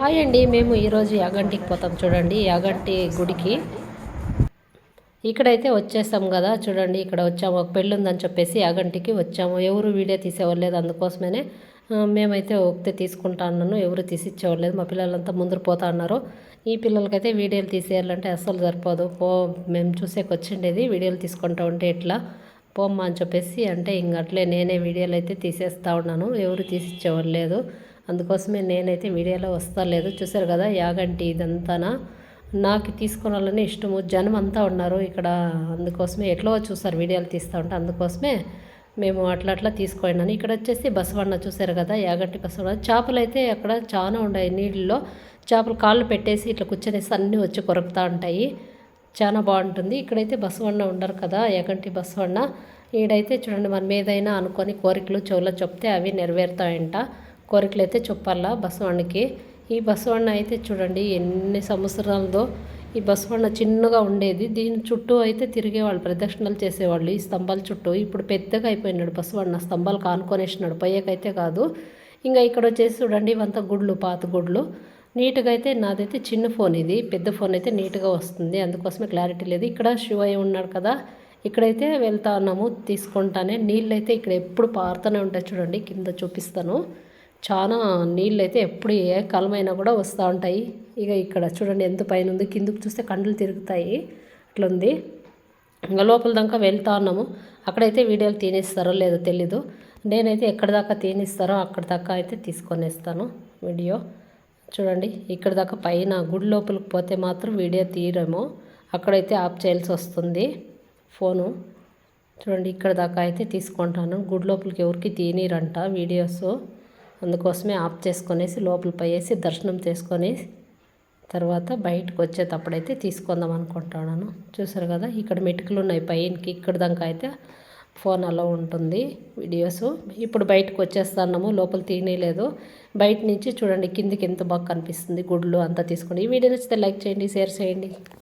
Hi అండి మేము ఈరోజు యాగంటికి పోతాం చూడండి యాగంటి గుడికి. ఇక్కడైతే వచ్చేస్తాం కదా చూడండి ఇక్కడ వచ్చాము ఒక పెళ్ళి ఉందని చెప్పేసి యాగంటికి వచ్చాము. ఎవరు వీడియో తీసేవాళ్ళు లేదు అందుకోసమే మేమైతే ఒకతే తీసుకుంటా అన్నాను ఎవరు తీసిచ్చేవాళ్ళు మా పిల్లలంతా ముందర పోతా అన్నారు. ఈ పిల్లలకైతే వీడియోలు తీసేయాలంటే అస్సలు సరిపోదు. పో మేము చూసేకి వచ్చిండేది వీడియోలు తీసుకుంటా ఉంటే ఎట్లా? పోమ్మా అని చెప్పేసి అంటే ఇంకట్లే నేనే వీడియోలు అయితే తీసేస్తా ఉన్నాను ఎవరు తీసిచ్చేవాళ్ళు లేదు. అందుకోసమే నేనైతే వీడియోలో వస్తలేదు చూసారు కదా యాగంటి ఇదంతానా? నాకు తీసుకోవాలని ఇష్టము. జనం అంతా ఉన్నారు ఇక్కడ. అందుకోసమే ఎట్లా చూసారు వీడియోలు తీస్తూ ఉంటే. అందుకోసమే మేము అట్లా అట్లా తీసుకున్నాను ఇక్కడ వచ్చేసి బసవన్న చూసారు కదా యాగంటి బసవన్న. చేపలు అయితే అక్కడ చాలా ఉన్నాయి నీళ్ళలో. చేపలు కాళ్ళు పెట్టేసి ఇట్లా కూర్చొనేసి అన్నీ వచ్చి కొరుకుతూ ఉంటాయి. చాలా బాగుంటుంది. ఇక్కడైతే బసవన్న ఉండరు కదా యాగంటి బసవన్న. ఈడైతే చూడండి మనం ఏదైనా అనుకొని కోరికలు చెవులో చెప్తే అవి నెరవేరుతాయంట. కోరికలు అయితే చెప్పాలా? బసవన్నకి. ఈ బసవాణ్ణ అయితే చూడండి ఎన్ని సంవత్సరాలదో. ఈ బసవన్న చిన్నగా ఉండేది. దీని చుట్టూ అయితే తిరిగేవాళ్ళు ప్రదక్షిణలు చేసేవాళ్ళు. ఈ స్తంభాల చుట్టూ ఇప్పుడు పెద్దగా అయిపోయినాడు బసవన్న. స్తంభాలు కానుకొనేసినాడు. పయ్యకైతే కాదు. ఇంకా ఇక్కడ వచ్చేసి చూడండి ఇవంతా గుడ్లు పాత గుడ్లు. నీట్గా అయితే నాదైతే చిన్న ఫోన్ ఇది. పెద్ద ఫోన్ అయితే నీట్గా వస్తుంది. అందుకోసమే క్లారిటీ లేదు. ఇక్కడ శివయ్య ఉన్నాడు కదా. ఇక్కడైతే వెళ్తా ఉన్నాము తీసుకుంటానే. నీళ్ళు అయితే ఇక్కడ ఎప్పుడు పారుతూనే ఉంటాయి చూడండి కింద చూపిస్తాను. చాలా నీళ్ళు అయితే ఎప్పుడు ఏ కాలమైనా కూడా వస్తూ ఉంటాయి. ఇక ఇక్కడ చూడండి ఎంత పైన ఉంది కిందకు చూస్తే కండ్లు తిరుగుతాయి. అట్లుంది. ఇంకా లోపల దాకా వెళ్తా ఉన్నాము. అక్కడైతే వీడియోలు తీనేస్తారో లేదో తెలీదు. నేనైతే ఎక్కడి దాకా తీనిస్తారో అక్కడి దాకా అయితే తీసుకొనేస్తాను వీడియో. చూడండి ఇక్కడ దాకా పైన గుడి లోపలికి పోతే మాత్రం వీడియో తీయరేమో. అక్కడైతే ఆఫ్ చేయాల్సి వస్తుంది ఫోను. చూడండి ఇక్కడ దాకా అయితే తీసుకుంటాను. గుడి లోపలికి ఎవరికి తీనిరంట వీడియోస్. అందుకోసమే ఆఫ్ చేసుకొనేసి లోపల పోయేసి దర్శనం చేసుకొని తర్వాత బయటకు వచ్చేటప్పుడైతే తీసుకుందాం అనుకుంటున్నాను చూసారు కదా ఇక్కడ మెటుకులు ఉన్నాయి పైనకి ఇక్కడ దాకా అయితే ఫోన్ అలా ఉంటుంది వీడియోస్. ఇప్పుడు బయటకు వచ్చేస్తాము లోపల తీయలేదు బయట నుంచి చూడండి కిందికి ఎంత బాగా కనిపిస్తుంది గుడ్లు అంతా తీసుకోండి ఈ వీడియో నచ్చితే లైక్ చేయండి షేర్ చేయండి.